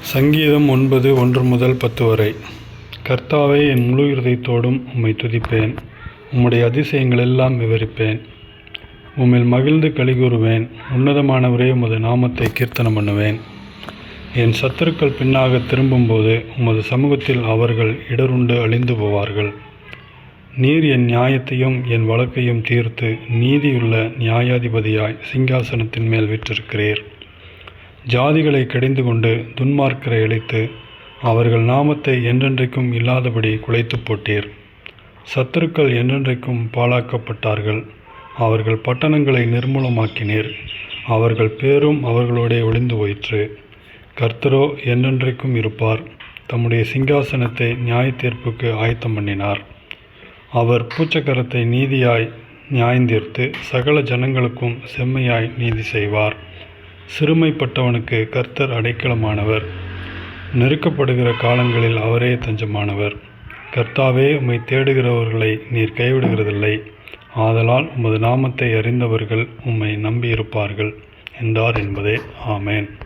சங்கீதம் ஒன்பது ஒன்று முதல் பத்து வரை. கர்த்தாவை என் முழு இருதயத்தோடும் உம்மை துதிப்பேன். உம்முடைய அதிசயங்களெல்லாம் விவரிப்பேன். உம்மில் மகிழ்ந்து கலிகூறுவேன் உன்னதமானவரே உமது நாமத்தை கீர்த்தனம் பண்ணுவேன். என் சத்துருக்கள் பின்னாக திரும்பும்போது உமது சமூகத்தில் அவர்கள் இடருண்டு அழிந்து போவார்கள். நீர் என் நியாயத்தையும் என் வழக்கையும் தீர்த்து நீதியுள்ள நியாயாதிபதியாய் சிங்காசனத்தின் மேல் விற்றிருக்கிறீர். ஜாதிகளை கடிந்து கொண்டு துன்மார்க்கரை அழித்து அவர்கள் நாமத்தை என்றென்றைக்கும் இல்லாதபடி குலைத்து போட்டீர். சத்துருக்கள் என்றென்றைக்கும் பாழாக்கப்பட்டார்கள். அவர்கள் பட்டணங்களை நிர்மூலமாக்கினீர். அவர்கள் பேரும் அவர்களோடே ஒளிந்து போயிற்று. கர்த்தரோ என்றென்றைக்கும் இருப்பார். தம்முடைய சிங்காசனத்தை நியாய தீர்ப்புக்கு ஆயத்தம் பண்ணினார். அவர் பூச்சக்கரத்தை நீதியாய் நியாயந்தீர்த்து சகல ஜனங்களுக்கும் செம்மையாய் நீதி செய்வார். சிறுமைப்பட்டவனுக்கு கர்த்தர் அடைக்கலமானவர். நெருக்கப்படுகிற காலங்களில் அவரே தஞ்சமானவர். கர்த்தாவே உம்மை தேடுகிறவர்களை நீர் கைவிடுகிறதில்லை. ஆதலால் உமது நாமத்தை அறிந்தவர்கள் உம்மை நம்பியிருப்பார்கள். என்றார் என்பதே. ஆமேன்.